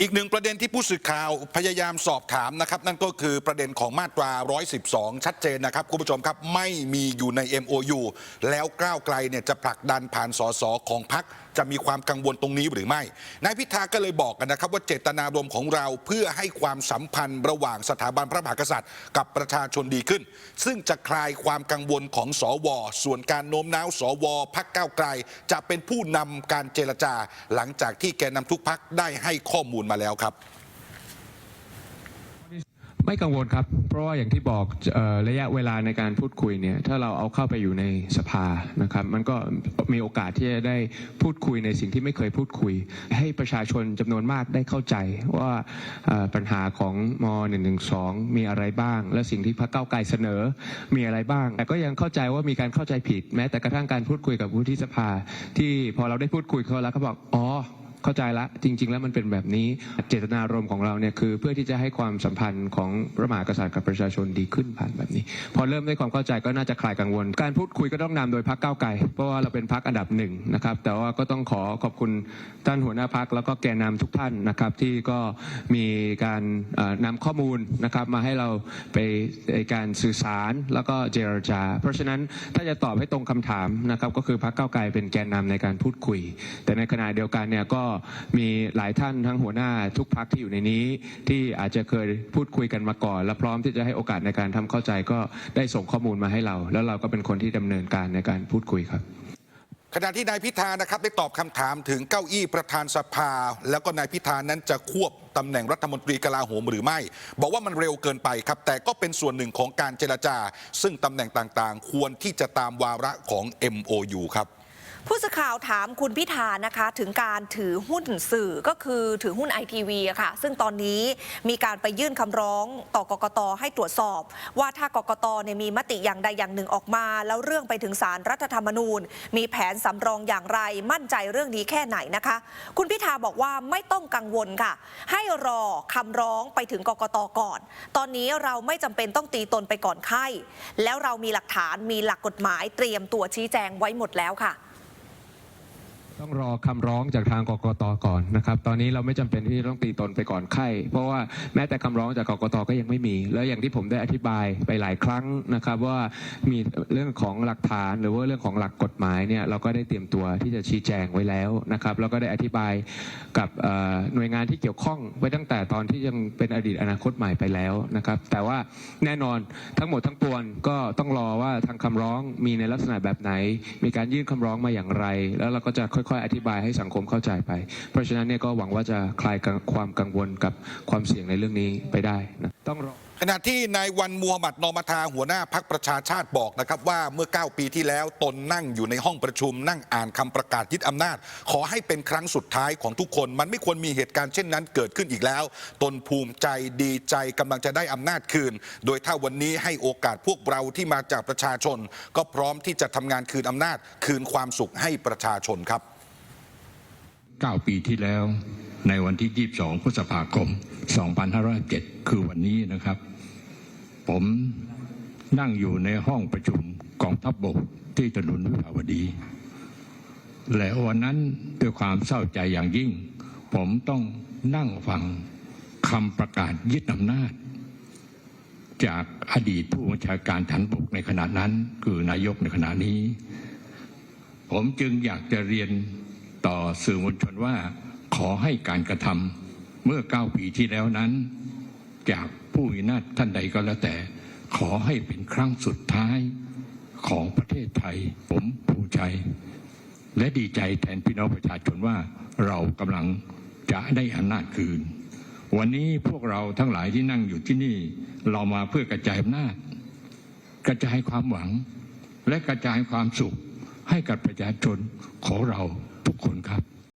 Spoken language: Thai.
อีกหนึ่งประเด็นที่ผู้สื่อข่าวพยายามสอบถามนะครับ นั่นก็คือประเด็นของมาตรา 112 ชัดเจนนะครับ คุณผู้ชมครับ ไม่มีอยู่ใน MOU แล้วก้าวไกลเนี่ยจะผลักดันผ่านสสของพักจะมีความกังวลตรงนี้หรือไม่ นายพิธาก็เลยบอกกันนะครับว่าเจตนารมณ์ของเราเพื่อให้ความสัมพันธ์ระหว่างสถาบันพระมหากษัตริย์ กับประชาชนดีขึ้น ซึ่งจะคลายความกังวลของสว ส่วนการโน้มน้าวสวพักก้าวไกล จะเป็นผู้นำการเจรจา หลังจากที่แกนนำทุกพักได้ให้ข้อมูลมาแล้วครับ ไม่กังวลครับ เพราะว่าอย่างที่บอกออระยะเวลาในการพูดคุยเนี่ย ถ้าเราเอาเข้าไปอยู่ในสภานะครับ มันก็มีโอกาสที่จะได้พูดคุยในสิ่งที่ไม่เคยพูดคุย ให้ประชาชนจำนวนมากได้เข้าใจว่าปัญหาของม .112 มีอะไรบ้าง และสิ่งที่พรรคเก้าไกลเสนอมีอะไรบ้าง แต่ก็ยังเข้าใจว่ามีการเข้าใจผิด แม้แต่กระทั่งการพูดคุยกับผู้ที่สภา ที่พอเราได้พูดคุยเขาแล้วเขาบอกอ๋อ เข้าใจละจริง ๆ แล้วมันเป็นแบบนี้เจตนารมณ์ของเราเนี่ยคือเพื่อที่จะให้ความสัมพันธ์ของพระมหากษัตริย์กับประชาชนดีขึ้นผ่านแบบนี้ พอเริ่มได้ความเข้าใจก็น่าจะคลายกังวล การพูดคุยก็ต้องนำโดยพรรคก้าวไกลเพราะว่าเราเป็นพรรคอันดับหนึ่งนะครับ แต่ว่าก็ต้องขอขอบคุณท่านหัวหน้าพรรคแล้วก็แกนนำทุกท่านนะครับ ที่ก็มีการเอ่อนำข้อมูลนะครับมาให้เราไปในการสื่อสารแล้วก็เจรจา เพราะฉะนั้นถ้าจะตอบให้ตรงคำถามนะครับก็คือพรรคก้าวไกลเป็นแกนนำในการพูดคุย แต่ในขณะเดียวกันเนี่ยก็มีหลายท่านทั้งหัวหน้าทุกพักที่อยู่ในนี้ ที่อาจจะเคยพูดคุยกันมาก่อน และพร้อมที่จะให้โอกาสในการทำเข้าใจก็ได้ส่งข้อมูลมาให้เรา แล้วเราก็เป็นคนที่ดำเนินการในการพูดคุยครับขณะที่นายพิธานะครับได้ตอบคำถามถึงเก้าอี้ประธานสภา แล้วก็นายพิธานั้นจะควบตำแหน่งรัฐมนตรีกลาโหมหรือไม่ บอกว่ามันเร็วเกินไปครับ แต่ก็เป็นส่วนหนึ่งของการเจรจา ซึ่งตำแหน่งต่างๆ ควรที่จะตามวาระของ MOU ครับ ผู้สื่อข่าวถามคุณพิธานะคะ ถึงการถือหุ้นสื่อก็คือถือหุ้นไอทีวีอะค่ะ ซึ่งตอนนี้มีการไปยื่นคำร้องต่อกกตให้ตรวจสอบ ว่าถ้ากกตเนี่ยมีมติอย่างใดอย่างหนึ่งออกมา แล้วเรื่องไปถึงสารรัฐธรรมนูญ มีแผนสำรองอย่างไรมั่นใจเรื่องนี้แค่ไหนนะคะ คุณพิธาบอกว่าไม่ต้องกังวลค่ะ ให้รอคำร้องไปถึงกกตก่อน ตอนนี้เราไม่จำเป็นต้องตีตนไปก่อนไข้แล้วเรามีหลักฐานมีหลักกฎหมายเตรียมตัวชี้แจงไว้หมดแล้วค่ะ ต้องรอคำร้องจากทางกกตก่อนนะครับ ตอนนี้เราไม่จำเป็นที่ต้องตีตนไปก่อนไข้ เพราะว่าแม้แต่คำร้องจากกกตก็ยังไม่มี แล้วอย่างที่ผมได้อธิบายไปหลายครั้งนะครับ ว่ามีเรื่องของหลักฐานหรือว่าเรื่องของหลักกฎหมายเนี่ยเราก็ได้เตรียมตัวที่จะชี้แจงไว้แล้วนะครับ แล้วก็ได้อธิบายกับหน่วยงานที่เกี่ยวข้องไว้ตั้งแต่ตอนที่ยังเป็นอดีตอนาคตใหม่ไปแล้วนะครับ แต่ว่าแน่นอนทั้งหมดทั้งปวงก็ต้องรอว่าทางคำร้องมีในลักษณะแบบไหน มีการยื่นคำร้องมาอย่างไร แล้วเราก็จะค่อยๆ อธิบายให้สังคมเข้าใจไป เพราะฉะนั้นเนี่ยก็หวังว่าจะคลายความกังวลกับความเสี่ยงในเรื่องนี้ไปได้นะต้องรอขณะที่นายวันมูฮัมหมัดนอมาทาหัวหน้าพักประชาชาติบอกนะครับว่าเมื่อ 9 ปีที่แล้วตนนั่งอยู่ในห้องประชุม นั่งอ่านคำประกาศยึดอำนาจ ขอให้เป็นครั้งสุดท้ายของทุกคน มันไม่ควรมีเหตุการณ์เช่นนั้นเกิดขึ้นอีกแล้ว ตนภูมิใจดีใจกำลังจะได้อำนาจคืน โดยถ้าวันนี้ให้โอกาสพวกเราที่มาจากประชาชน ก็พร้อมที่จะทำงานคืนอำนาจ คืนความสุขให้ประชาชนครับ 9 ปีที่แล้ว ในวันที่ 22 พฤษภาคม 2507 คือวันนี้นะครับ ผมนั่งอยู่ในห้องประชุมกองทัพบบกที่ถนนวิภาวดี และวันนั้นด้วยความเศร้าใจอย่างยิ่ง ผมต้องนั่งฟังคำประกาศยึดอำนาจ จากอดีตผู้บัญชาการฐานบกในขณะนั้น คือนายกในขณะนี้ ผมจึงอยากจะเรียน ต่อสื่อมวลชนว่าขอให้การกระทำเมื่อเก้าปีที่แล้วนั้น จากผู้มีนาจท่านใดก็แล้วแต่ ขอให้เป็นครั้งสุดท้ายของประเทศไทย ผมภูมิใจ และดีใจแทนพี่น้องประชาชนว่าเรากำลังจะได้อำนาจคืน วันนี้พวกเราทั้งหลายที่นั่งอยู่ที่นี่ เรามาเพื่อกระจายอำนาจ กระจายความหวัง และกระจายความสุขให้กับประชาชนของเรา ทุกคนครับ